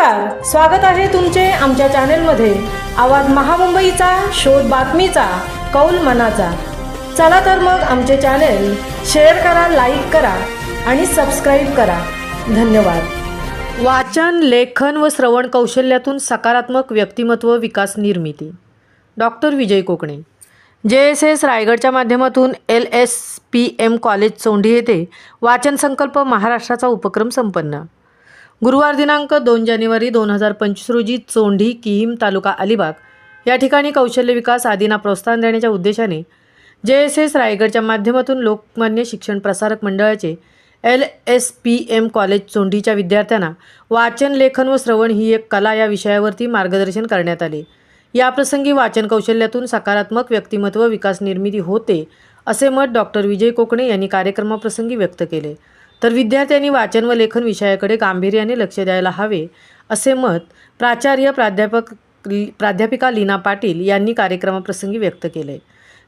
नमस्कार. स्वागत आहे तुमचे आमच्या चॅनेलमध्ये. आवाज महामुंबईचा शोध बातमीचा कौल मनाचा. चला तर मग आमचे चॅनेल शेअर करा लाईक करा आणि सबस्क्राईब करा. धन्यवाद. वाचन लेखन व श्रवण कौशल्यातून सकारात्मक व्यक्तिमत्व विकास निर्मिती. Doctor Vijay Kokane. J S S रायगडच्या माध्यमातून L S P M college Chondi येथे वाचन संकल्प महाराष्ट्राचा उपक्रम संपन्न. गुरुवार दिनांक दोन जानेवारी दोन हजार पंचवीस रोजी चोंढी किहीम तालुका अलिबाग या ठिकाणी कौशल्य विकास आदींना प्रोत्साहन देण्याच्या उद्देशाने जे एस एस रायगडच्या माध्यमातून लोकमान्य शिक्षण प्रसारक मंडळाचे L S P M college चोंढीच्या विद्यार्थ्यांना वाचन लेखन व श्रवण ही एक कला या विषयावरती मार्गदर्शन करण्यात आले. याप्रसंगी वाचन कौशल्यातून सकारात्मक व्यक्तिमत्व विकास निर्मिती होते असे मत डॉक्टर विजय कोकणे यांनी कार्यक्रमाप्रसंगी व्यक्त केले. तर विद्यार्थ्यांनी वाचन व लेखन विषयाकडे गांभीर्याने लक्ष द्यायला हवे असे मत प्राचार्य प्राध्यापक प्राध्यापिका लीना पाटील यांनी कार्यक्रमाप्रसंगी व्यक्त केले.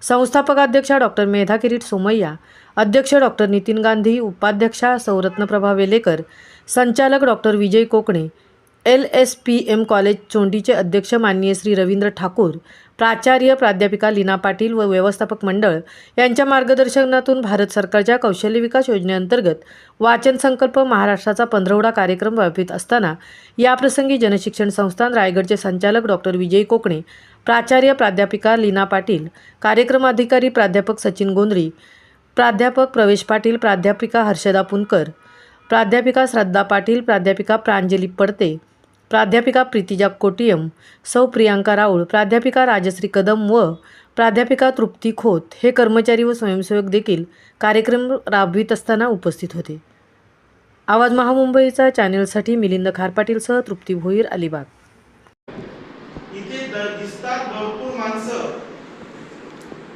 संस्थापकाध्यक्षा डॉक्टर मेधा किरीट सोमय्या अध्यक्ष डॉक्टर नितीन गांधी उपाध्यक्षा सौरत्नप्रभा वेलेकर संचालक doctor Vijay Kokane L S P M college चोंडीचे अध्यक्ष माननीय श्री रवींद्र ठाकूर प्राचार्य प्राध्यापिका लीना पाटील व व्यवस्थापक मंडळ यांच्या मार्गदर्शनातून भारत सरकारच्या कौशल्य विकास योजनेअंतर्गत वाचन संकल्प महाराष्ट्राचा पंधरवडा कार्यक्रम व्यापित असताना याप्रसंगी जनशिक्षण संस्थान रायगडचे संचालक डॉक्टर विजय कोकणे प्राचार्य प्राध्यापिका लीना पाटील कार्यक्रमाधिकारी प्राध्यापक सचिन गोंद्री प्राध्यापक प्रवेश पाटील प्राध्यापिका हर्षदा पुनकर प्राध्यापिका श्रद्धा पाटील प्राध्यापिका प्रांजली पडते प्राध्यापिका प्रीतिजा कोटियम सौ प्रियांका राऊळ प्राध्यापिका राजश्री कदम व प्राध्यापिका तृप्ती खोत हे कर्मचारी व स्वयंसेवक देखील कार्यक्रम राबवित असताना उपस्थित होते. आवाज महामुंबईचा चॅनेलसाठी मिलिंद खारपाटीलसह तृप्ती भोईर अलिबाग. इथे दिसतात भरपूर माणसं.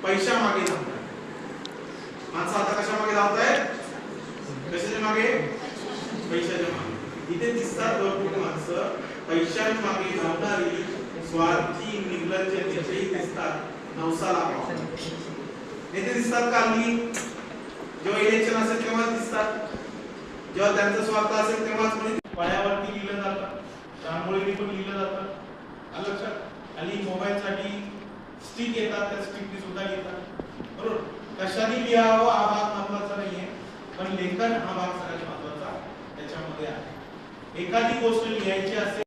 पैशा मागे धावतात माणसं आता कशा मागे धावत आहेत कशाच्या मागे? इथे दिसतात भरपूर माणसं. पैशांमागे मागे धावणारी स्वार्थी निर्लज्ज नेतेही दिसतात. नवसाला नेते दिसतात का हल्ली जेव्हा इलेक्शन असेल तेव्हाच दिसतात. जेव्हा त्यांचा स्वार्थ असेल तेव्हाच कोणी लिहिलं जातं. रांगोळीने पण लिहिलं जातं. आलं लक्षात. आणि मोबाईल साठी स्टिक येतात त्या स्टिकनी सुद्धा येतात बरोबर? कशाने लिहावं हा भाग महत्त्वाचा नाहीये. पण लेखन हा भाग सगळ्यात महत्त्वाचा त्याच्यामध्ये आहे. एखादी गोष्ट लिहायची असेल